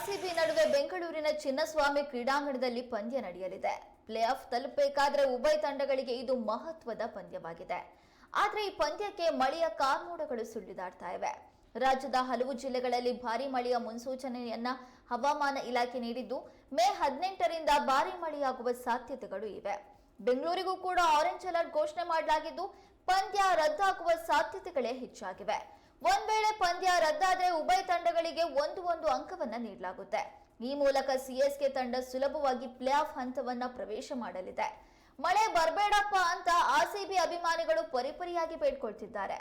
RCB ನಡುವೆ ಬೆಂಗಳೂರಿನ ಚಿನ್ನಸ್ವಾಮಿ ಕ್ರೀಡಾಂಗಣದಲ್ಲಿ ಪಂದ್ಯ ನಡೆಯಲಿದೆ. ಪ್ಲೇ ಆಫ್ ತಲುಪಬೇಕಾದ್ರೆ ಉಭಯ ತಂಡಗಳಿಗೆ ಇದು ಮಹತ್ವದ ಪಂದ್ಯವಾಗಿದೆ. ಆದರೆ ಈ ಪಂದ್ಯಕ್ಕೆ ಮಳೆಯ ಕಾರ್ಮೋಡಗಳು ಸುಳ್ಳಿದಾಡ್ತಾ ಇವೆ. ರಾಜ್ಯದ ಹಲವು ಜಿಲ್ಲೆಗಳಲ್ಲಿ ಭಾರಿ ಮಳೆಯ ಮುನ್ಸೂಚನೆಯನ್ನ ಹವಾಮಾನ ಇಲಾಖೆ ನೀಡಿದ್ದು, ಮೇ ಹದಿನೆಂಟರಿಂದ ಭಾರಿ ಮಳೆಯಾಗುವ ಸಾಧ್ಯತೆಗಳು ಇವೆ. ಬೆಂಗಳೂರಿಗೂ ಕೂಡ ಆರೆಂಜ್ ಅಲರ್ಟ್ ಘೋಷಣೆ ಮಾಡಲಾಗಿದ್ದು ಪಂದ್ಯ ರದ್ದಾಗುವ ಸಾಧ್ಯತೆಗಳೇ ಹೆಚ್ಚಾಗಿವೆ. ಒಂದ್ ವೇಳೆ ಪಂದ್ಯ ರದ್ದಾದ್ರೆ ಉಭಯ ತಂಡಗಳಿಗೆ ಒಂದು ಒಂದು ಅಂಕವನ್ನ ನೀಡಲಾಗುತ್ತೆ. ಈ ಮೂಲಕ ಸಿಎಸ್ಕೆ ತಂಡ ಸುಲಭವಾಗಿ ಪ್ಲೇ ಆಫ್ ಹಂತವನ್ನ ಪ್ರವೇಶ ಮಾಡಲಿದೆ. ಮಳೆ ಬರಬೇಡಪ್ಪ ಅಂತ ಆರ್ಸಿಬಿ ಅಭಿಮಾನಿಗಳು ಪರಿಪರಿಯಾಗಿ ಬೇಡ್ಕೊಳ್ತಿದ್ದಾರೆ.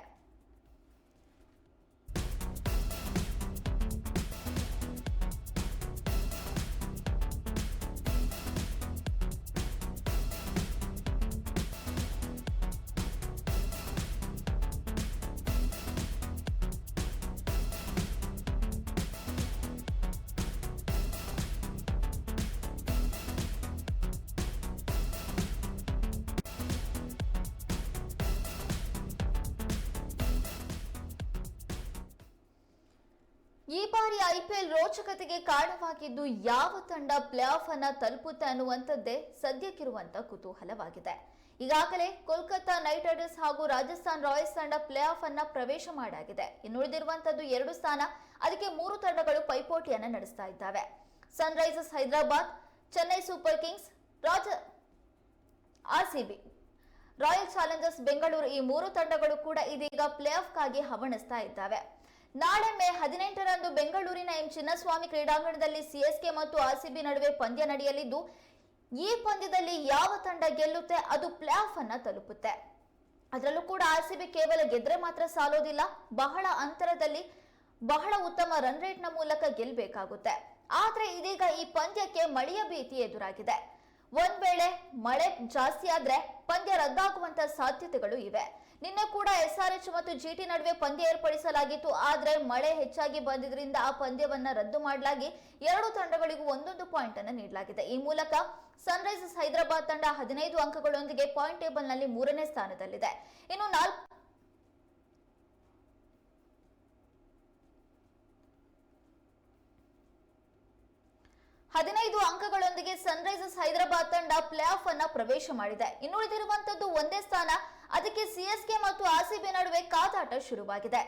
ಈ ಬಾರಿ ಐಪಿಎಲ್ ರೋಚಕತೆಗೆ ಕಾರಣವಾಗಿದ್ದು ಯಾವ ತಂಡ ಪ್ಲೇ ಆಫ್ ಅನ್ನ ತಲುಪುತ್ತೆ ಅನ್ನುವಂಥದ್ದೇ ಸದ್ಯಕ್ಕಿರುವಂತ ಕುತೂಹಲವಾಗಿದೆ. ಈಗಾಗಲೇ ಕೋಲ್ಕತ್ತಾ ನೈಟ್ ರೈಡರ್ಸ್ ಹಾಗೂ ರಾಜಸ್ಥಾನ್ ರಾಯಲ್ಸ್ ತಂಡ ಪ್ಲೇ ಆಫ್ ಅನ್ನ ಪ್ರವೇಶ ಮಾಡಾಗಿದೆ. ಇನ್ನುಳಿದಿರುವಂತದ್ದು ಎರಡು ಸ್ಥಾನ, ಅದಕ್ಕೆ ಮೂರು ತಂಡಗಳು ಪೈಪೋಟಿಯನ್ನ ನಡೆಸ್ತಾ ಇದ್ದಾವೆ. Sunrisers Hyderabad, Chennai Super Kings, ರಾಜ ಆರ್ಸಿಬಿ ರಾಯಲ್ ಚಾಲೆಂಜರ್ಸ್ ಬೆಂಗಳೂರು ಈ ಮೂರು ತಂಡಗಳು ಕೂಡ ಇದೀಗ ಪ್ಲೇ ಆಫ್ಗಾಗಿ ಹವಣಿಸ್ತಾ ಇದ್ದಾವೆ. ನಾಳೆ ಮೇ ಹದಿನೆಂಟರಂದು ಬೆಂಗಳೂರಿನ ಎಂ ಚಿನ್ನಸ್ವಾಮಿ ಕ್ರೀಡಾಂಗಣದಲ್ಲಿ ಸಿಎಸ್ಕೆ ಮತ್ತು ಆರ್ಸಿಬಿ ನಡುವೆ ಪಂದ್ಯ ನಡೆಯಲಿದ್ದು, ಈ ಪಂದ್ಯದಲ್ಲಿ ಯಾವ ತಂಡ ಗೆಲ್ಲುತ್ತೆ, ಅದು ಪ್ಲೇ ಆಫ್ ಅನ್ನ ತಲುಪುತ್ತೆ. ಅದರಲ್ಲೂ ಕೂಡ ಆರ್ಸಿಬಿ ಕೇವಲ ಗೆದ್ರೆ ಮಾತ್ರ ಸಾಲೋದಿಲ್ಲ, ಬಹಳ ಅಂತರದಲ್ಲಿ ಬಹಳ ಉತ್ತಮ ರನ್ ರೇಟ್ನ ಮೂಲಕ ಗೆಲ್ಲಬೇಕಾಗುತ್ತೆ ಆದ್ರೆ ಇದೀಗ ಈ ಪಂದ್ಯಕ್ಕೆ ಮಳೆಯ ಭೀತಿ ಎದುರಾಗಿದೆ. ಒಂದ್ ವೇಳೆ ಮಳೆ ಜಾಸ್ತಿ ಆದ್ರೆ ಪಂದ್ಯ ರದ್ದಾಗುವಂತ ಸಾಧ್ಯತೆಗಳು ಇವೆ. ನಿನ್ನೆ ಕೂಡ ಎಸ್ಆರ್ಎಚ್ ಮತ್ತು ಜಿಟಿ ನಡುವೆ ಪಂದ್ಯ ಏರ್ಪಡಿಸಲಾಗಿತ್ತು. ಆದ್ರೆ ಮಳೆ ಹೆಚ್ಚಾಗಿ ಬಂದಿದ್ರಿಂದ ಆ ಪಂದ್ಯವನ್ನ ರದ್ದು ಮಾಡಲಾಗಿ ಎರಡು ತಂಡಗಳಿಗೂ ಒಂದೊಂದು ಪಾಯಿಂಟ್ ಅನ್ನು ನೀಡಲಾಗಿದೆ. ಈ ಮೂಲಕ ಸನ್ರೈಸರ್ಸ್ ಹೈದರಾಬಾದ್ ತಂಡ ಹದಿನೈದು ಅಂಕಗಳೊಂದಿಗೆ ಪಾಯಿಂಟ್ ಟೇಬಲ್ನಲ್ಲಿ ಮೂರನೇ ಸ್ಥಾನದಲ್ಲಿದೆ. ಇನ್ನು ನಾಲ್ಕು ಹದಿನೈದು ಅಂಕಗಳೊಂದಿಗೆ ಸನ್ರೈಸರ್ಸ್ ಹೈದರಾಬಾದ್ ತಂಡ ಪ್ಲೇ ಆಫ್ ಅನ್ನ ಪ್ರವೇಶ ಮಾಡಿದೆ. ಇನ್ನುಳಿದಿರುವಂತದ್ದು ಒಂದೇ ಸ್ಥಾನ, ಅದಕ್ಕೆ ಸಿಎಸ್ಕೆ ಮತ್ತು ಆರ್ಸಿಬಿ ನಡುವೆ ಕಾದಾಟ ಶುರುವಾಗಿದೆ.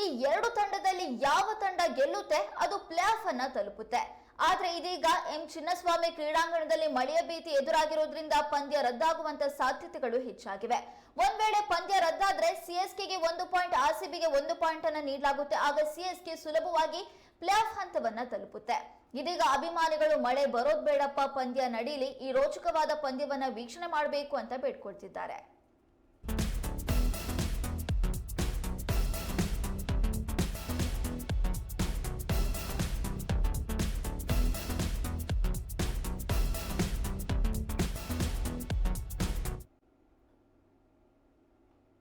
ಈ ಎರಡು ತಂಡದಲ್ಲಿ ಯಾವ ತಂಡ ಗೆಲ್ಲುತ್ತೆ, ಅದು ಪ್ಲೇ ಆಫ್ ಅನ್ನ ತಲುಪುತ್ತೆ. ಆದ್ರೆ ಇದೀಗ ಎಂ ಚಿನ್ನಸ್ವಾಮಿ ಕ್ರೀಡಾಂಗಣದಲ್ಲಿ ಮಳೆಯ ಭೀತಿ ಎದುರಾಗಿರೋದ್ರಿಂದ ಪಂದ್ಯ ರದ್ದಾಗುವಂತ ಸಾಧ್ಯತೆಗಳು ಹೆಚ್ಚಾಗಿವೆ. ಒಂದ್ ವೇಳೆ ಪಂದ್ಯ ರದ್ದಾದ್ರೆ ಸಿಎಸ್ಕೆಗೆ ಒಂದು ಪಾಯಿಂಟ್ ಆರ್ಸಿಬಿಗೆ ಒಂದು ಪಾಯಿಂಟ್ ಅನ್ನ ನೀಡಲಾಗುತ್ತೆ. ಆಗ ಸಿಎಸ್ಕೆ ಸುಲಭವಾಗಿ ಪ್ಲೇ ಆಫ್ ಹಂತವನ್ನ ತಲುಪುತ್ತೆ. ಇದೀಗ ಅಭಿಮಾನಿಗಳು ಮಳೆ ಬರೋದ್ ಬೇಡಪ್ಪ, ಪಂದ್ಯ ನಡೀಲಿ, ಈ ರೋಚಕವಾದ ಪಂದ್ಯವನ್ನ ವೀಕ್ಷಣೆ ಮಾಡಬೇಕು ಅಂತ ಬೇಡ್ಕೊಳ್ತಿದ್ದಾರೆ.